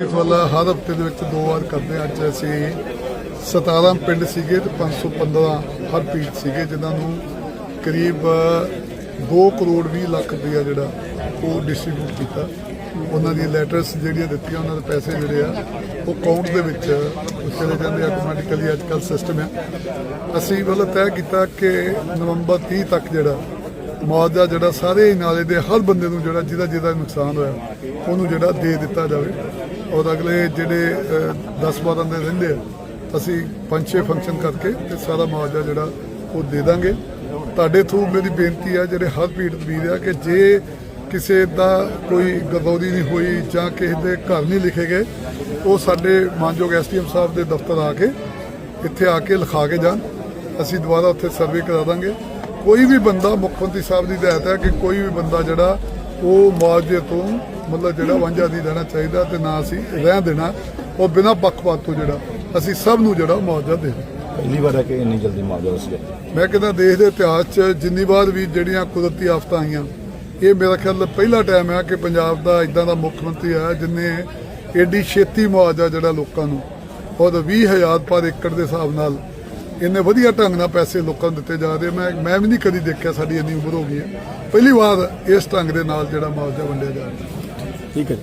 ਇਸ ਵਾਲਾ ਹਰ ਹਫ਼ਤੇ ਦੇ ਵਿੱਚ ਦੋ ਵਾਰ ਕਰਦੇ ਹਾਂ। ਅੱਜ ਅਸੀਂ 17 ਪਿੰਡ ਸੀਗੇ ਤੇ 515 ਹਰ ਪੀੜ ਸੀਗੇ, ਜਿਨ੍ਹਾਂ ਨੂੰ ਕਰੀਬ 2 ਕਰੋੜ 20 ਲੱਖ ਰੁਪਇਆ ਜਿਹੜਾ ਉਹ ਡਿਸਟ੍ਰੀਬਿਊਟ ਕੀਤਾ। ਉਹਨਾਂ ਦੀਆਂ ਲੈਟਰਸ ਜਿਹੜੀਆਂ ਦਿੱਤੀਆਂ, ਉਹਨਾਂ ਦੇ ਪੈਸੇ ਜਿਹੜੇ ਆ, ਉਹ ਅਕਾਊਂਟ ਦੇ ਵਿੱਚ ਚਲੇ ਜਾਂਦੇ ਆਟੋਮੈਟਿਕਲੀ ਅੱਜ ਕੱਲ੍ਹ ਸਿਸਟਮ ਹੈ ਅਸੀਂ ਵੱਲੋਂ ਤੈਅ ਕੀਤਾ ਕਿ ਨਵੰਬਰ 30 ਤੱਕ ਜਿਹੜਾ ਮੁਆਵਜ਼ਾ ਜਿਹੜਾ ਸਾਰੇ ਨਾਲੇ ਦੇ ਹਰ ਬੰਦੇ ਨੂੰ ਜਿਹੜਾ ਜਿਹਦਾ ਜਿਹਦਾ ਨੁਕਸਾਨ ਹੋਇਆ, ਉਹਨੂੰ ਜਿਹੜਾ ਦੇ ਦਿੱਤਾ ਜਾਵੇ। ਔਰ ਅਗਲੇ ਜਿਹੜੇ 10-12 ਦਿਨ ਰਹਿੰਦੇ ਆ, ਅਸੀਂ ਪੰਜ ਛੇ ਫੰਕਸ਼ਨ ਕਰਕੇ ਤੇ ਸਾਰਾ ਮੁਆਵਜ਼ਾ ਜਿਹੜਾ ਉਹ ਦੇ ਦਾਂਗੇ। ਤੁਹਾਡੇ ਥਰੂ ਮੇਰੀ ਬੇਨਤੀ ਆ, ਜਿਹੜੇ ਹਰ ਪੀੜਤ ਵੀਰ ਆ, ਕਿ ਜੇ ਕਿਸੇ ਦਾ ਕੋਈ ਗਰਦੌਰੀ ਨਹੀਂ ਹੋਈ ਜਾਂ ਕਿਸੇ ਦੇ ਘਰ ਨਹੀਂ ਲਿਖੇ ਗਏ, ਉਹ ਸਾਡੇ ਮਾਨਯੋਗ ਐਸਡੀਐਮ ਸਾਹਿਬ ਦੇ ਦਫ਼ਤਰ ਆ ਕੇ ਇੱਥੇ ਆ ਕੇ ਲਿਖਾ ਕੇ ਜਾਣ। ਅਸੀਂ ਦੁਬਾਰਾ ਉੱਥੇ ਸਰਵੇ ਕਰਾ ਦਾਂਗੇ। ਕੋਈ ਵੀ ਬੰਦਾ ਮੁੱਖ ਮੰਤਰੀ ਸਾਹਿਬ ਦੀ ਹਦਾਇਤ ਹੈ ਕਿ ਕੋਈ ਵੀ ਬੰਦਾ ਜਿਹੜਾ ਉਹ ਮੁਆਵਜ਼ੇ ਤੋਂ ਮਤਲਬ ਜਿਹੜਾ ਵਾਂਝਾ ਨਹੀਂ ਰਹਿਣਾ ਚਾਹੀਦਾ ਤੇ ਨਾ ਅਸੀਂ ਰਹਿਣ ਦੇਣਾ ਉਹ ਬਿਨਾਂ ਪੱਖਪਾਤ ਤੋਂ ਜਿਹੜਾ ਅਸੀਂ ਸਭ ਨੂੰ ਜਿਹੜਾ ਮੁਆਵਜ਼ਾ ਦੇਣਾ ਪਹਿਲੀ ਵਾਰ ਹੈ ਕਿ ਇੰਨੀ ਜਲਦੀ ਮੁਆਵਜ਼ਾ ਦੱਸ ਗਿਆ ਮੈਂ ਕਹਿੰਦਾ ਦੇਸ਼ ਦੇ ਇਤਿਹਾਸ 'ਚ ਜਿੰਨੀ ਵਾਰ ਵੀ ਜਿਹੜੀਆਂ ਕੁਦਰਤੀ ਆਫਤਾਂ ਆਈਆਂ ਇਹ ਮੇਰਾ ਖਿਆਲ ਪਹਿਲਾ ਟਾਈਮ ਹੈ ਕਿ ਪੰਜਾਬ ਦਾ ਇਦਾਂ ਦਾ ਮੁੱਖ ਮੰਤਰੀ ਆਇਆ ਜਿਨੇ ਏਡੀ ਛੇਤੀ ਮੁਆਵਜ਼ਾ ਜਿਹੜਾ ਲੋਕਾਂ ਨੂੰ ਔਰ 20000 ਪਰ ਏਕੜ ਦੇ ਹਿਸਾਬ ਨਾਲ ਇੰਨੇ ਵਧੀਆ ਢੰਗ ਨਾਲ ਪੈਸੇ ਲੋਕਾਂ ਨੂੰ ਦਿੱਤੇ ਜਾ ਰਹੇ ਮੈਂ ਮੈਂ ਵੀ ਨਹੀਂ ਕਦੀ ਦੇਖਿਆ ਸਾਡੀ ਇੰਨੀ ਉਮਰ ਹੋ ਗਈ ਹੈ। ਪਹਿਲੀ ਵਾਰ ਇਸ ਢੰਗ ਦੇ ਨਾਲ ਜਿਹੜਾ ਮੁਆਵਜ਼ਾ ਵੰਡਿਆ ਜਾ ਰਿਹਾ। ਠੀਕ ਹੈ।